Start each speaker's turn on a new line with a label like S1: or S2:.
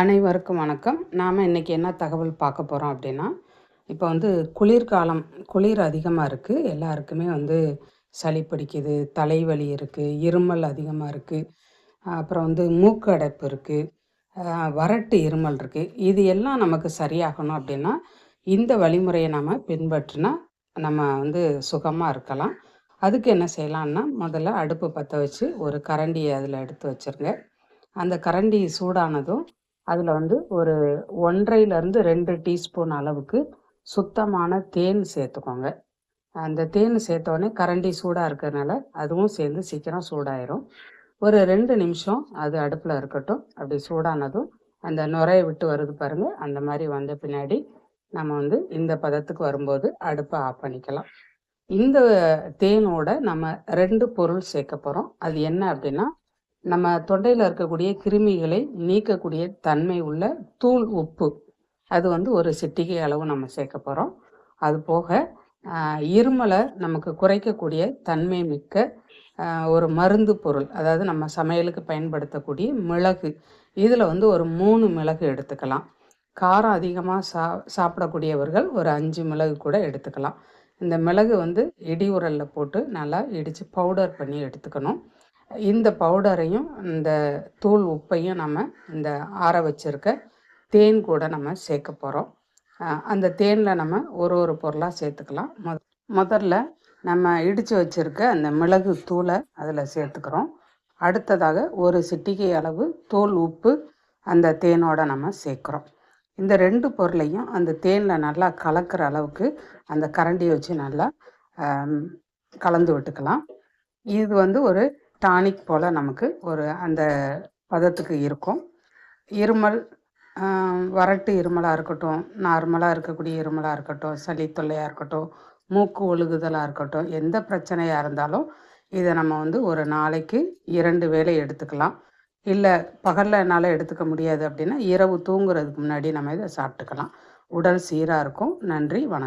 S1: அனைவருக்கும் வணக்கம். நாம் இன்றைக்கி என்ன தகவல் பார்க்க போகிறோம் அப்படின்னா இப்போ வந்து குளிர்காலம் குளிர் அதிகமாக இருக்குது எல்லாருக்குமே வந்து சளி பிடிக்குது தலைவலி இருக்குது இருமல் அதிகமாக இருக்குது அப்புறம் வந்து மூக்கு அடைப்பு இருக்குது வறட்டு இருமல் இருக்குது இது எல்லாம் நமக்கு சரியாகணும் அப்படின்னா இந்த வழிமுறையை நம்ம பின்பற்றினா நம்ம வந்து சுகமாக இருக்கலாம். அதுக்கு என்ன செய்யலான்னா முதல்ல அடுப்பு பற்ற வச்சு ஒரு கரண்டியை அதில் எடுத்து வச்சுருங்க. அந்த கரண்டி சூடானதும் அதில் வந்து ஒரு ஒன்றையிலேருந்து ரெண்டு டீஸ்பூன் அளவுக்கு சுத்தமான தேன் சேர்த்துக்கோங்க. அந்த தேன் சேர்த்தோடனே கரண்டி சூடாக இருக்கிறதுனால அதுவும் சேர்ந்து சீக்கிரம் சூடாயிரும். ஒரு ரெண்டு நிமிஷம் அது அடுப்பில் இருக்கட்டும். அப்படி சூடானதும் அந்த நுரையை விட்டு வருது பாருங்கள் அந்த மாதிரி வந்த பின்னாடி நம்ம வந்து இந்த பதத்துக்கு வரும்போது அடுப்பை ஆஃப் பண்ணிக்கலாம். இந்த தேனோட நம்ம ரெண்டு பொருள் சேர்க்க போகிறோம் அது என்ன அப்படின்னா நம்ம தொண்டையில் இருக்கக்கூடிய கிருமிகளை நீக்கக்கூடிய தன்மை உள்ள தூள் உப்பு. அது வந்து ஒரு சிட்டிகை அளவு நம்ம சேர்க்க போகிறோம் அது போக இருமலை நமக்கு குறைக்கக்கூடிய தன்மை மிக்க ஒரு மருந்து பொருள். அதாவது நம்ம சமையலுக்கு பயன்படுத்தக்கூடிய மிளகு. இதில் வந்து ஒரு மூணு மிளகு எடுத்துக்கலாம். காரம் அதிகமாக சா சாப்பிடக்கூடியவர்கள் ஒரு அஞ்சு மிளகு கூட எடுத்துக்கலாம். இந்த மிளகு வந்து இடி உரலில் போட்டு நல்லா இடித்து பவுடர் பண்ணி எடுத்துக்கணும். இந்த பவுடரையும் இந்த தூள் உப்பையும் நம்ம இந்த ஆற வச்சுருக்க தேன் கூட நம்ம சேர்க்க போகிறோம் அந்த தேனில் நம்ம ஒரு ஒரு பொருளாக சேர்த்துக்கலாம். மொ முதல்ல நம்ம இடித்து வச்சுருக்க அந்த மிளகு தூளை அதில் சேர்த்துக்கிறோம். அடுத்ததாக ஒரு சிட்டிகை அளவு தோல் உப்பு அந்த தேனோட நம்ம சேர்க்குறோம். இந்த ரெண்டு பொருளையும் அந்த தேனில் நல்லா கலக்கிற அளவுக்கு அந்த கரண்டியை வச்சு நல்லா கலந்து விட்டுக்கலாம். இது வந்து ஒரு டானிக் போல் நமக்கு ஒரு அந்த பதத்துக்கு இருக்கும். இருமல் வறட்டு இருமலாக இருக்கட்டும் நார்மலாக இருக்கக்கூடிய இருமலாக இருக்கட்டும் சளி தொல்லையாக இருக்கட்டும் மூக்கு ஒழுகுதலாக இருக்கட்டும் எந்த பிரச்சனையாக இருந்தாலும் இதை நம்ம வந்து ஒரு நாளைக்கு இரண்டு வேலை எடுத்துக்கலாம். இல்லை பகலில் என்னால் எடுத்துக்க முடியாது அப்படின்னா இரவு தூங்குறதுக்கு முன்னாடி நம்ம இதை சாப்பிட்டுக்கலாம். உடல் சீராக இருக்கும். நன்றி வணக்கம்.